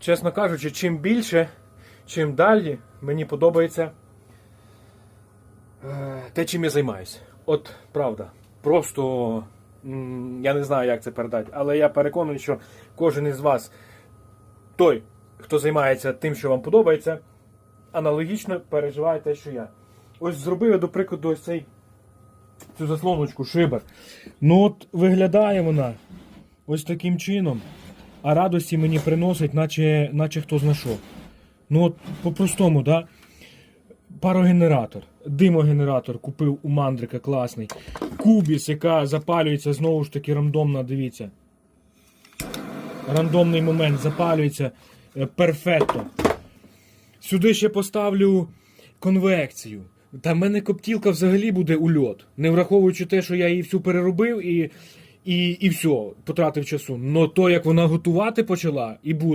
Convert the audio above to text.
чесно кажучи, чим більше, чим далі, мені подобається е, те, чим я займаюся. От правда. Просто я не знаю, як це передати, але я переконаний, що кожен із вас, той, хто займається тим, що вам подобається, аналогічно переживає те, що я. Ось зробив я, до прикладу, ось цей цю заслоночку, шибер. Ну от виглядає вона ось таким чином, а радості мені приносить, наче, наче хто зна що. Ну от по-простому, да? Парогенератор, димогенератор купив у мандрика класний. Кубіс, яка запалюється знову ж таки рандомно, дивіться. Рандомний момент запалюється е, перфекто. Сюди ще поставлю конвекцію. Та в мене коптілка взагалі буде ульот. Не враховуючи те, що я її всю переробив і, і, і все, потратив часу. Но то, як вона готувати почала, і буде.